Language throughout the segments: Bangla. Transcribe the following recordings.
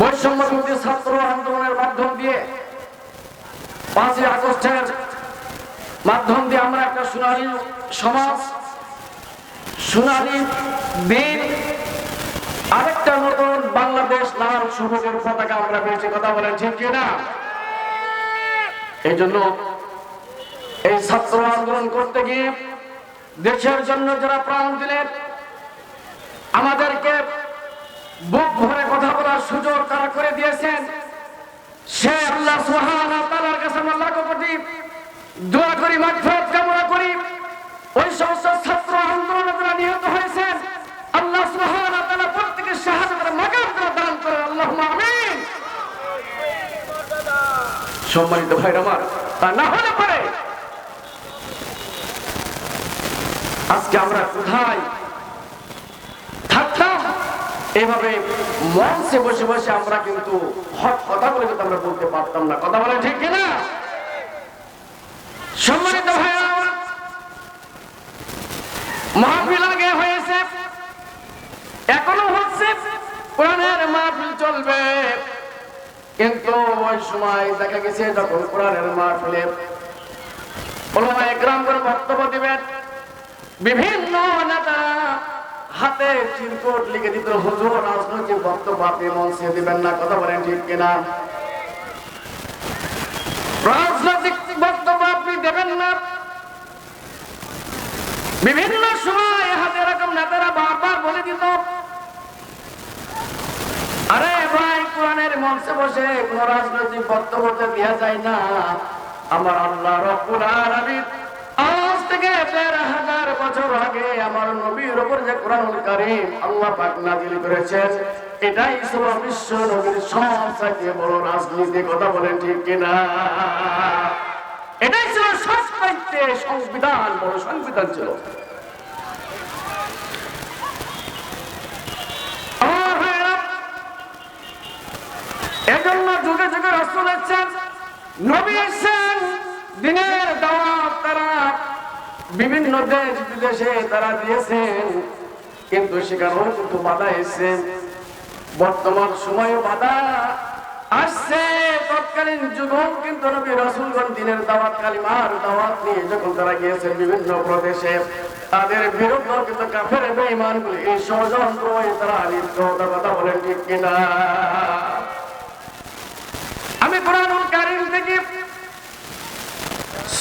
বৈষম্য ছাত্র আন্দোলনের মাধ্যম দিয়ে পাঁচই আগস্টের মাধ্যম দিয়ে আমরা একটা সমাজ আরেকটা নতুন বাংলাদেশ পতাকা আমরা পেয়েছি, কথা কিনা? এই জন্য এই ছাত্র আন্দোলন করতে গিয়ে দেশের জন্য যারা প্রাণ দিলেন, আমাদেরকে বুক বলার সুযোগ তারা করে দিয়েছেন। সে আল্লাহ ওয়া কাছে আমরা লাখো দোয়া করি, মাগফিরাত কামনা করি। ওই সমস্ত ছাত্র আন্দোলনে নিহত হয়েছেন, আল্লাহ সুবহানাহু ওয়া তাআলা প্রত্যেকের শাহাদাতের মাকাম তারা দান করেন। আল্লাহুম্মা আমিন। সম্মানিত ভাইরা আমার, তা না হলে পারে আজকে আমরা কোথায় এভাবে মঞ্চে বসে বসে আমরা কিন্তু হক কথা বলে কিন্তু আমরা বলতে পারতাম না। কথা বলে ঠিক কিনা? সম্মানিত ভাইরা মাহফিল আগে হয়েছে, এখনও হচ্ছে, কোরআনের মাহফিল চলবে। কিন্তু ওই সময় দেখা গেছে যখন কোরআনের মাহফিলে ওলামা একরাম করে বক্তব্য দিবেন, বিভিন্ন নেতা হাতে চিরকোট লিখে দিত হুজুর রাজনৈতিক বক্তব্য আপনি মঞ্চে দিবেন না, কথা বলেন ঠিক কিনা? রাজনৈতিক বক্তব্য আপনি দেবেন না। বিভিন্ন সময় হাতে এরকম নেতারা বারবার বলে দিত, আরে ভাই, কোরআনের মঞ্চে বসে কোন রাজনৈতিক বক্তব্য দেওয়া যায় না। আমার আল্লাহ রব্বুল আলামিন আজ থেকে হাজার বছর আগে আমার নবীর যে কোরআনুল কারীম আল্লাহ পাক নাযিল করেছেন, এটাই ছিল বিশ্ব নবীর সবচাইতে বড় রাজনীতি কথা বলেন ঠিক কিনা? এটাই ছিল সবচাইতে সংবিধান, বড় সংবিধান ছিল। এজন্য যুগে যুগে রসুল নবী এসছেন দিনের দাওয়াত তারা বিভিন্ন দেশ বিদেশে তারা দিয়েছেন, কিন্তু সেখানেও কিন্তু বাধা এসছে। বর্তমান সময়ে বাধা আসছে। তৎকালীন যুগও কিন্তু নবী রসুলগণ দিনের দাওয়াত, কালিমার দাওয়াত নিয়ে যখন তারা গিয়েছেন বিভিন্ন প্রদেশে, তাদের বিরুদ্ধে কিন্তু কাফের বেঈমানগুলি এই ষড়যন্ত্র তারা লিপ্ত কথা বলেন ঠিক কিনা? আমি কোরআনুল কারীম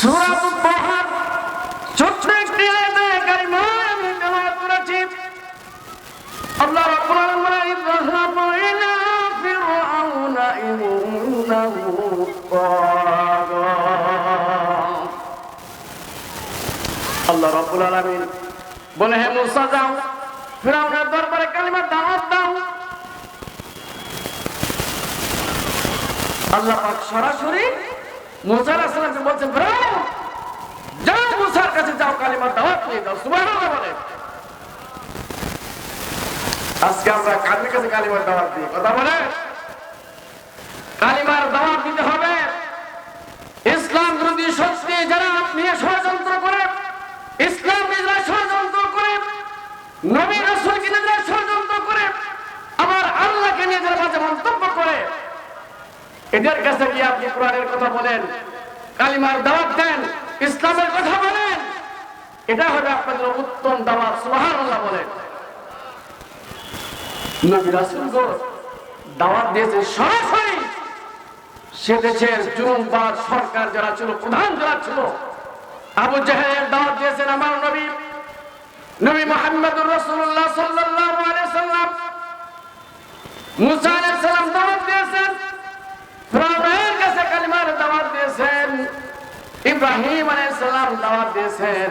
সূরাতুল বাহার ছোট্ট একটি আয়াতে কারিমা আমি তেলাওয়াত করেছি আল্লাহ রাব্বুল আলামিন ইযহাবু ইলা ফিরআউনা ইন্নাহু তাগা আল্লাহ রাব্বুল আলামিন বলে, হে মুসা, যাও। ফিরআউনের দরবারে কালিমা দাওয়াত সরাসরি বলছেন মুসার কাছে যাও কালিমা দাওয়াত নিয়ে যাও, সুবহানাল্লাহ বলে। আজকে আমরা কালিমার কালিমার দিতে হবে। ইসলাম বিরোধী শক্তি যারা নিয়ে ষড়যন্ত্র করে, ইসলাম যারা ষড়যন্ত্র করে, নবী ষড়যন্ত্র করে, আবার আল্লাহকে নিয়ে যারা বাজে মন্তব্য করে এদের কাছে গিয়ে আপনি কোরআনের কথা বলেন, কালিমার দাওয়াত দেন, ইসলামের কথা বলেন। এটা হবে আপনাদের উত্তম দাওয়াত, সুবহানাল্লাহ বলেন। নবী দাওয়াত সরাসরি। সে দেশের সরকার যারা ছিল, প্রধান যারা ছিল, আবু জাহেলের দাওয়াত দিয়েছেন আমার নবী। নবী মুহাম্মদুর রাসূলুল্লাহ সাল্লাল্লাহু আলাইহি সাল্লাম মুসা আলাইহিস সালাম দাওয়াত দিয়েছেন। ফিরাউনের কাছে কালিমার দিয়েছেন, ইব্রাহিম আলাইহিস সালাম দাওয়াত দিয়েছেন,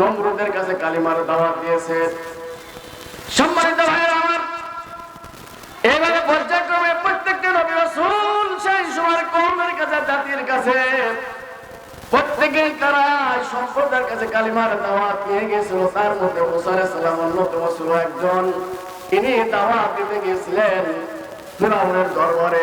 নমরুদের কাছে কালিমার দাওয়াত দিয়েছেন। সম্মানিত ভাইয়েরা আমার এইভাবে পর্যায়ক্রমে প্রত্যেকটা নবী কাছে, জাতির কাছে, প্রত্যেকেই তারা সম্প্রদায়ের কাছে কালিমার দাওয়াত নিয়ে গেছিল তার মধ্যে মুসা সালাম অন্যতম ছিল একজন। তিনি দাওয়াত দিতে গিয়েছিলেন ফিরাউনের দরবারে।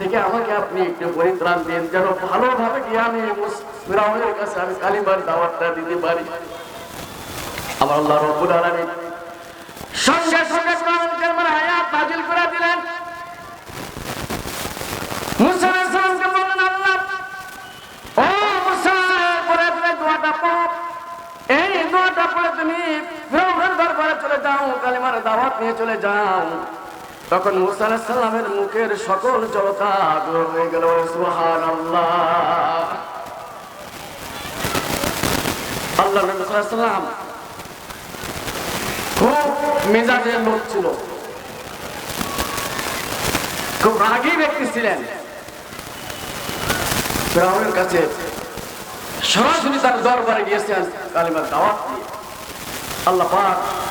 থেকে আমাকে আপনি একটু পরিত্রাণ দিন, যেন ভালোভাবে গিয়ে আমি ফিরাউনের কাছে আমি কালিমার দাওয়াতটা দিতে পারি। আমার আল্লাহ রব্বুল আলামিন সঙ্গে সঙ্গে কোরআন কারিমের আয়াত নাজিল করে দিলেন। মুসা আলাইহিস বললেন, আল্লাহ, ও মুসা পরে তুমি দোয়াটা পড়ো, এই দোয়াটা পড়ে তুমি ফিরাউনের দরবারে চলে যাও, কালিমার দাওয়াত নিয়ে চলে যাও। তখন মুসা সালামের মুখের সকল দূর হয়ে গেল। সুবহানাল্লাহ। আল্লাহ খুব মেজাজের লোক ছিল। খুব রাগী ব্যক্তি ছিলেন। ফেরাউনের কাছে সরাসরি তার দরবারে গিয়েছেন কালিমার দাওয়াত দিয়ে। আল্লাহ পাক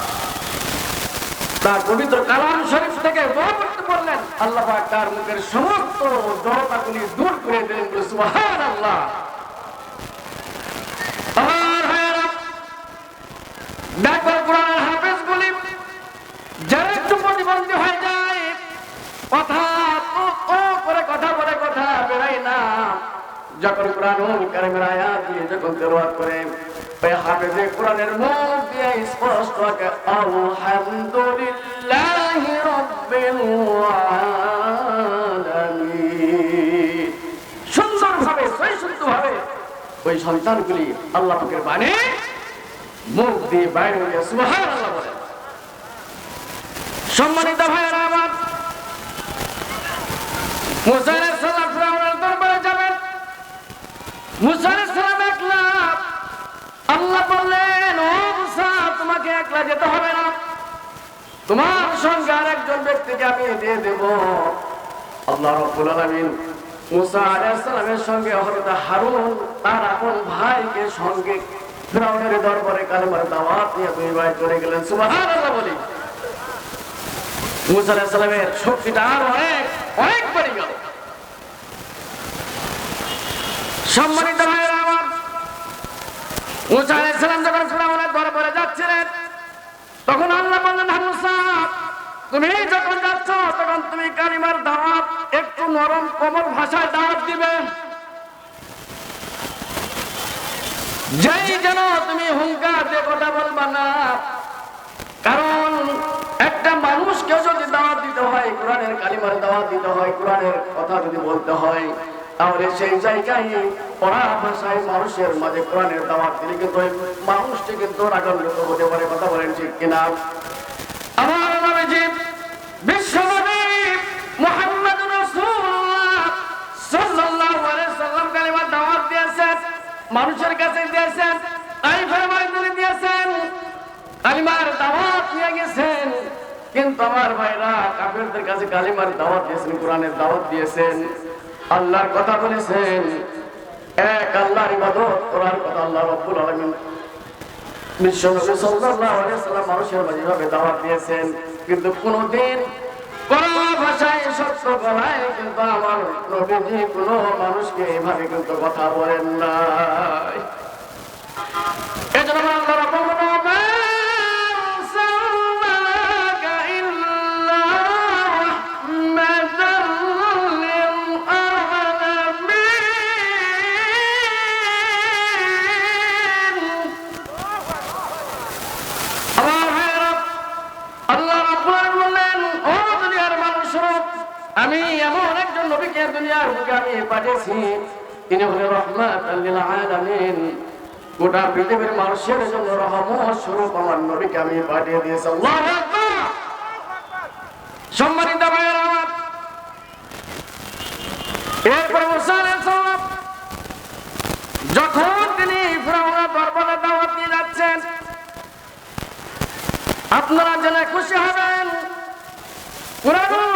তার পবিত্র কালাম শরীফ থেকে করতে বললেন আল্লাহ তার মুখের সমস্ত জড়তাগুলি দূর করে দিলেন যায় কথা করে কথা না। যখন কোরআনুল দিয়ে যখন করে হাফেজে কোরআনের মুখ দিয়ে স্পষ্ট আঁকে আলহামদুলিল্লাহি রাব্বিল আলামিন। সুন্দরভাবে সই শুদ্ধভাবে ওই সন্তানগুলি মুখ দিয়ে বাইরে বলে। সম্মানিত ভাইয়েরা আমার মুসা আলাইহিস সালাম দরবারে যাবেন। মুসা আল্লাহ বললেন, ও মুসা, তোমাকে একলা যেতে হবে না। তোমার সঙ্গে আরেকজন ব্যক্তিকে আমি দিয়ে দেব। আল্লাহ রাব্বুল আলামিন মুসা আলাইহিস সালামের সঙ্গে হযরত হারুন, তার আপন ভাইকে সঙ্গে ফিরাউনের দরবারে কালেমার দাওয়াত নিয়ে দুই ভাই চলে গেলেন। সুবহানাল্লাহ বলি। মুসা আলাইহিস সালামের শক্তিটা আরও অনেক অনেক বেড়ে গেল। সম্মানিত আমার মুসা আলাইহিস সালাম যখন তখন আল্লাহ তুমি যখন যাচ্ছ, তখন তুমি কালিমার দাওয়াত, একটু নরম কোমল ভাষায় দাওয়াত দিবে। যেই যেন তুমি হুঙ্কার দিয়ে কথা বলবা না, কারণ একটা মানুষকে যদি দাওয়াত দিতে হয়, কোরআনের কালিমার দাওয়াত দিতে হয়, কোরআনের কথা যদি বলতে হয়, তাহলে সেই জায়গায় মানুষের মাঝে কিন্তু মানুষটি কথা কিনা? আমার কালিমার দাওয়াত মানুষের কাছে দিয়েছেন দিয়েছেন, কালিমার দাওয়াত নিয়ে গেছেন। কিন্তু আমার ভাইরা কাফেরদের কাছে কালিমার দাওয়াত দিয়েছেন, কোরআনের দাওয়াত দিয়েছেন, আল্লাহর কথা বলেছেন। এক আল্লাহর ইবাদত করার কথা আল্লাহ আলামিন সাল্লাল্লাহু আলাইহি সাল্লাম মানুষের মাঝে দাওয়াত দিয়েছেন। কিন্তু কোনোদিন কোন ভাষায় সত্য গলায় কিন্তু আমার নবীজি কোন মানুষকে এভাবে কিন্তু কথা বলেন না এজন্য আল্লাহ আমি এমন একজন নবীকে দুনিয়ার বুকে আমি পাঠিয়েছি তিনি হলেন রহমাতাল লিল আলামিন। গোটা পৃথিবীর মানুষের জন্য রহমত স্বরূপ আমার নবীকে আমি পাঠিয়ে দিয়েছি। সম্মানিত যখন তিনি যাচ্ছেন, আপনারা জেনে খুশি হবেন কারিমের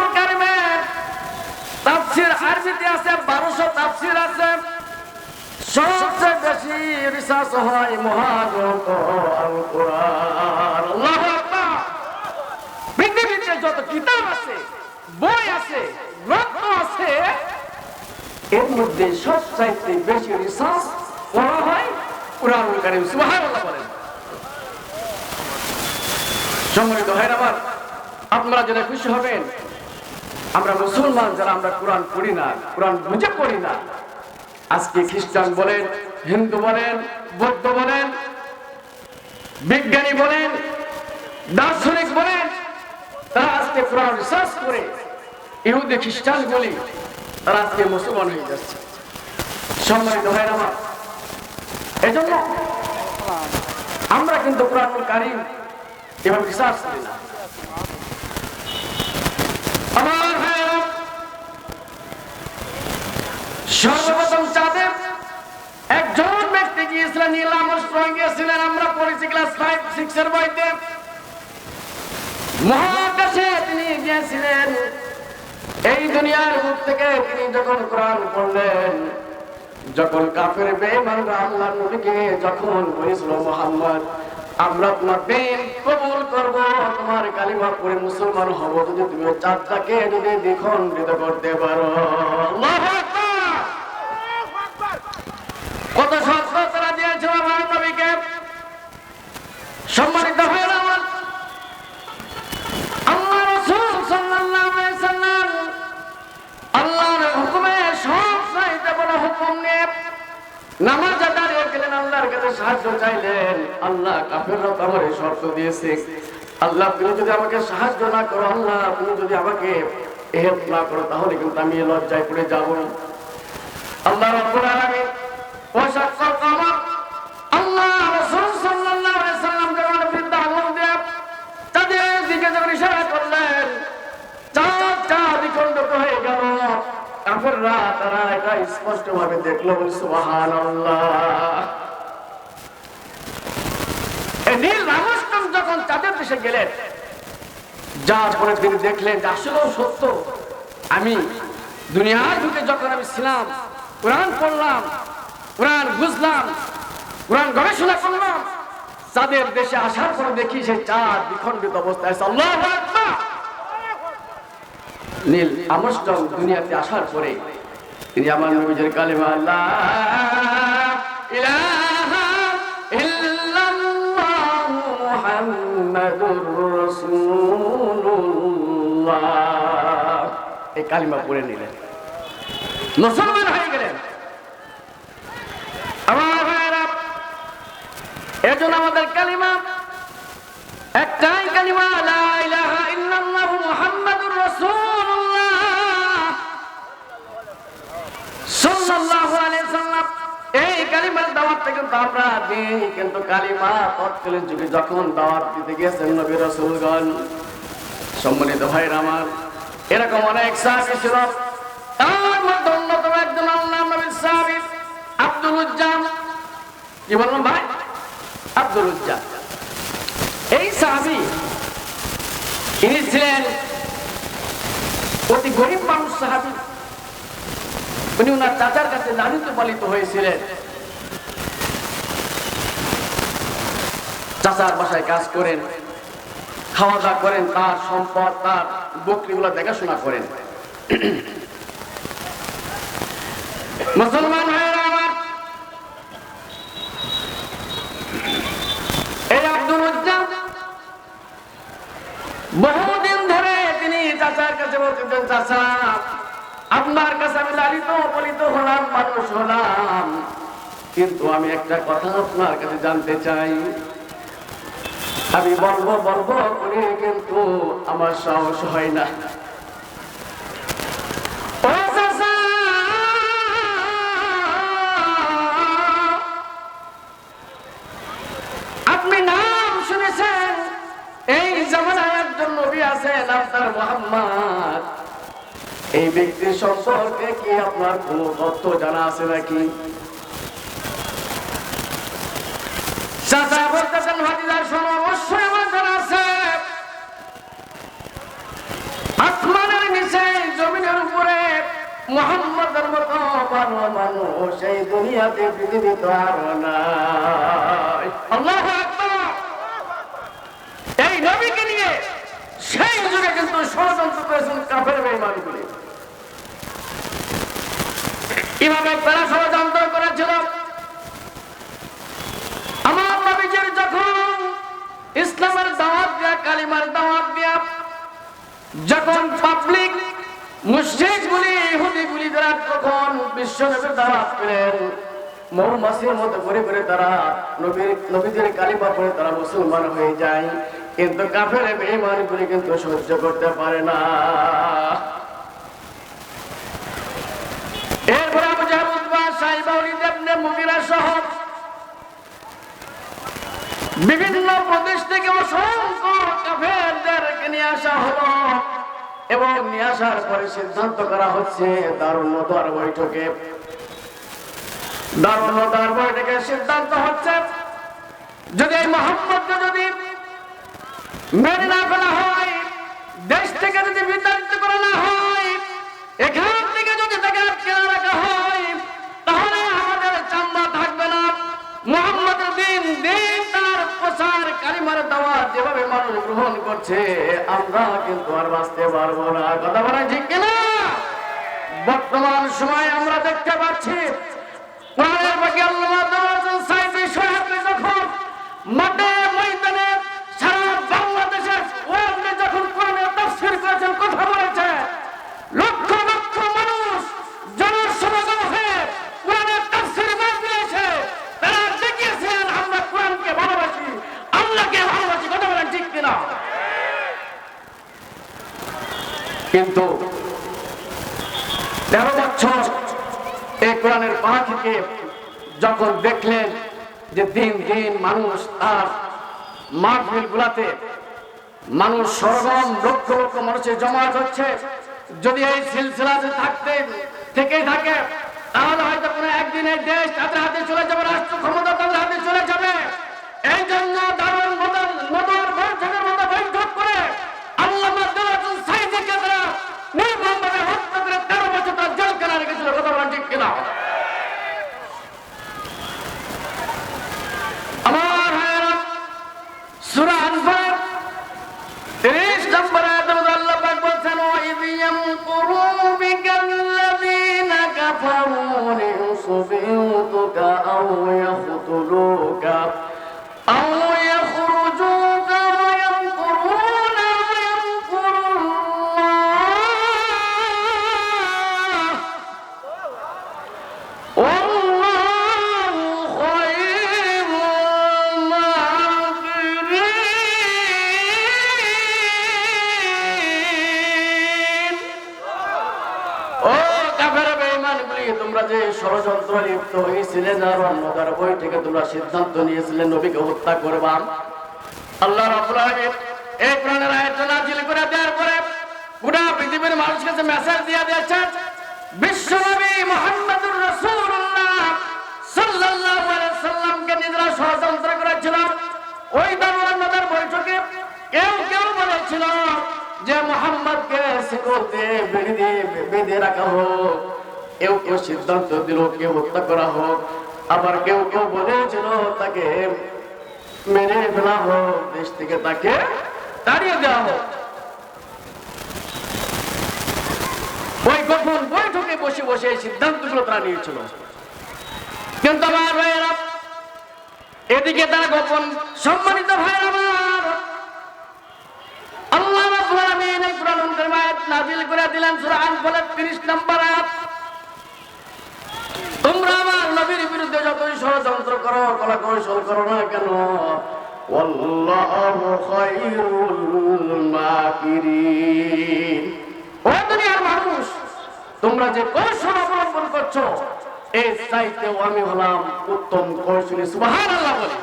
তাফসীর আরবিতে আছে 1200 তাফসীর আছে। সবচেয়ে বেশি রিসার্চ হয় মহাগ্রন্থ কোরআন যত কিতাব আছে, বই আছে, গ্রন্থ আছে, এর মধ্যে সবচাইতে বেশি রিসার্চ করা হয় কোরআনুল কারিম, সুবহানাল্লাহ বলেন। সম্মানিত আপনারা জেনে খুশি হবেন আমরা মুসলমান যারা আমরা কোরআন পড়ি না, কোরআন বুঝে পড়ি না। আজকে খ্রিস্টান বলেন, হিন্দু বলেন, বৌদ্ধ বলেন, বিজ্ঞানী বলেন, দার্শনিক বলেন, তারা আজকে কোরআন রিসার্চ করে, ইহুদি খ্রিস্টান বলি, তারা আজকে মুসলমান হয়ে যাচ্ছে। সম্মানিত ভাইরা আমার, এজন্য আমরা কিন্তু কোরআনুল কারিম এভাবে রিসার্চ করি না। আমার সর্বপ্রথম চাঁদে একজন ব্যক্তি গিয়েছিলেন নীল আমস্ট্রং গিয়েছিলেন। আমরা পড়েছি ক্লাস ফাইভ সিক্স এর বইতে। মহাকাশে তিনি গিয়েছিলেন। এই দুনিয়ার মুখ থেকে তিনি যখন কোরআন পড়লেন, যখন কাফের বেঈমানরা আল্লাহর নবীকে যখন বলেছিল, মোহাম্মদ, আমরা তোমার দিন কবুল করব, তোমার কালিমা পড়ে মুসলমান হব যদি তুমি চাঁদটাকে যদি দ্বিখণ্ডিত করতে পারো। আল্লাহু আল্লাহর কাছে সাহায্য চাইলেন। আল্লাহ কাফেররা তো আমার শর্ত দিয়েছে। আল্লাহ, তুমি যদি আমাকে সাহায্য না করো, আল্লাহ, তুমি যদি আমাকে হেল্প না করো, তাহলে কিন্তু আমি লজ্জায় পড়ে যাব। আল্লাহ রাব্বুল আলামিন ওয়াশাক্কাল কামার আল্লাহ রাসূল সাল্লাল্লাহু আলাইহি সাল্লাম যখন বৃদ্ধা আগুন দিয়ে তাদের দিকে যখন ইশারা করলেন চাঁদটা দ্বিখণ্ডিত হয়ে গেল। কাফেররা তারা এটা স্পষ্ট ভাবে দেখল সুবহানাল্লাহ এই নীল রামস্টম যখন চাঁদের দেশে গেলেন। যার পরে তিনি দেখলেন আসলেও সত্য। আমি দুনিয়ার ঢুকে যখন আমি ছিলাম, কোরআন পড়লাম, কোরআন বুঝলাম, কোরআন গবেষণা করলাম চাঁদের দেশে আসার পরে দেখি সেই চাঁদ বিখণ্ডিত অবস্থায় আল্লাহু নীল আমস্টম দুনিয়াতে আসার পরে তিনি আমার নবীজের কালেমা, লা ইলাহা কালিমা পড়ে নিলেন। মুসলমান হয়ে গেলেন। আমার ভাইরা এজন্য আমাদের কালিমা, একটাই কালিমা, লা ইলাহা ইল্লাল্লাহু মুহাম্মাদুর রাসূলুল্লাহ। সাল্লাল্লাহু আলাইহি সাল্লাম, এই কালিমার দাওয়াতটা কিন্তু আমরা দিই, কিন্তু কালিমা তৎকালীন যুগে যখন দাওয়াত দিতে গিয়েছেন নবী রাসূলগণ, সম্মানিত ভাইরা আমার এরকম অনেক সাহাবী ছিল। তার মধ্যে অন্যতম একজন আব্দুল উজ্জাম। কি বললাম ভাই? আব্দুল উজ্জাম। এই সাহাবি ইনি ছিলেন অতি গরিব মানুষ সাহাবি। উনি ওনার চাচার কাছে লালিত পালিত হয়েছিলেন। চাচার বাসায় কাজ করেন। খাওয়া দাওয়া করেন, তার সম্পদ, তার বকরিগুলো দেখাশোনা করেন। মুসলমান বহুদিন ধরে তিনি চাচার কাছে বলতেন চাচা, আপনার কাছে আমি লালিত পালিত হলাম, মানুষ হলাম। কিন্তু আমি একটা কথা আপনার কাছে জানতে চাই আমি বলব বলব করে কিন্তু আমার সাহস হয় না। আপনি নাম এই জামানায় একজন এই ব্যক্তির সম্পর্কে কি আপনার কোন তথ্য জানা আছে নাকি? চাচা উপরে মোহাম্মদের মতো ভালো মানুষ এই দুনিয়াতে পৃথিবী তো আর নিয়ে সেই যুগে কিন্তু ষড়যন্ত্র করেছেন কাফের তারা ষড়যন্ত্র করেছিল আমার নবীজির যখন ইসলামের দাওয়াত দেয়া কালিমার দাওয়াত দেয়া যখন পাবলিক মুশরিকগুলি ইহুদিগুলি যারা তখন বিশ্বনবীর দাওয়াত পেলেন মৌমাছির মতো করে করে তারা নবীর, নবীদের কালিমা পড়ে তারা মুসলমান হয়ে যায়। কিন্তু কাফের বেঈমানগুলি কিন্তু সহ্য করতে পারে না। এরপরে বিভিন্ন প্রদেশ থেকে অসংখ্য কাফেরদেরকে নিয়ে আসা হলো। এবং নিয়ে আসার পরে সিদ্ধান্ত করা হচ্ছে দারুণ মতার বৈঠকে। দারুণ মতার বৈঠকে সিদ্ধান্ত হচ্ছে, যদি এই মোহাম্মদকে যদি মেনে না ফেলা হয়, দেশ থেকে যদি বিতাড়িত করা না হয়, এখান কালিমার দাওয়াত যেভাবে মানুষ গ্রহণ করছে, আমরা কিন্তু আর বাঁচতে পারব না। কথা বলা ঠিক কিনা? বর্তমান সময় আমরা দেখতে পাচ্ছি আল্লাহ পা থেকে যখন দেখলেন যে দিন দিন মানুষ তার মাহফিল গুলাতে মানুষ সরগম লক্ষ লক্ষ মানুষের জমায়েত হচ্ছে। যদি এই সিলসিলাতে থাকতে থেকেই থাকে তাহলে হয়তো কোনো একদিন এই দেশ তাদের হাতে চলে যাবে রাষ্ট্র ক্ষমতা বিকাল্লাযীনা কাফারু লিয়ুসবিতুকা আও সিদ্ধান্ত নিয়েছিলে নবীকে হত্যা করবা আল্লাহ এই করে দেওয়ার পরে পৃথিবীর কাছে মেসেজ দিয়ে বিশ্বনবী রাসূলুল্লাহ সাল্লাল্লাহু আলাইহি সাল্লামকে করেছিল। ওই বৈঠকে কেউ কেউ বলেছিল যে মোহাম্মদকে শিকল বেঁধে বেঁধে রাখা হোক, কেউ কেউ সিদ্ধান্ত দিল, কেউ হত্যা করা হোক। আবার কেউ কেউ বলেছিল তাকে মেরে ফেলা হোক, দেশ থেকে তাকে তাড়িয়ে দেওয়া হোক। বসে বসে কিন্তু এদিকে সম্মানিত আল্লাহ করে দিলেন। সূরা আনফালের 30 নম্বর আয়াত তোমরা আমার নবীর বিরুদ্ধে যতই ষড়যন্ত্র করো, কলা কৌশল করো না কেন? মানুষ, তোমরা যে কৌশল অবলম্বন করছ আমি হলাম উত্তম বলি।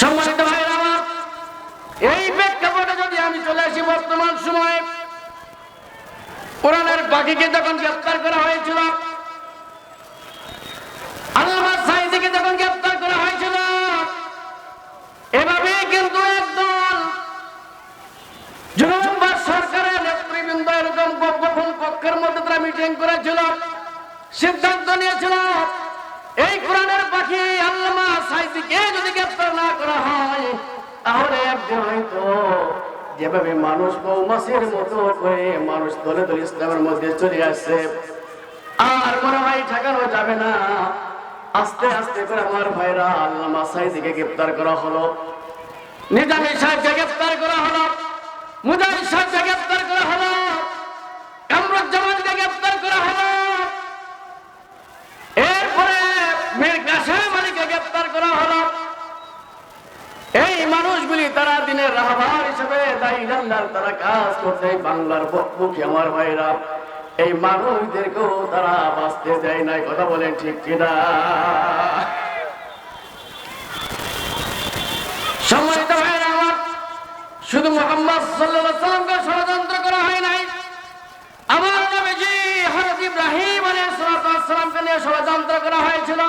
সম্মানিত ভাইরা আমার, এই প্রেক্ষাপটে যদি আমি চলে আসি বর্তমান সময়ে কোরআনের বাকিকে যখন গ্রেপ্তার করা হয়েছিল মানুষ মৌমাছির মতো করে মানুষ দলে দলে ইসলামের মধ্যে চলে আসছে। আর মনে হয় ঠেকানো যাবে না। আস্তে আস্তে করে আমার ভাইরা আল্লামা সাইদিকে গ্রেপ্তার করা হলো। নিজামী সাহেবকে গ্রেফতার করা হলো। মুজাহিদ সাহেবকে আল্লাহর তারা কাজ এই বাংলার মুখী আমার ভাইরা? এই মানুষদেরকেও তারা বাঁচতে দেয় নাই, কথা বলেন ঠিক কিনা? শুধু মোহাম্মদ ষড়যন্ত্র করা হয় নাই, আমার ষড়যন্ত্র করা হয়েছিল।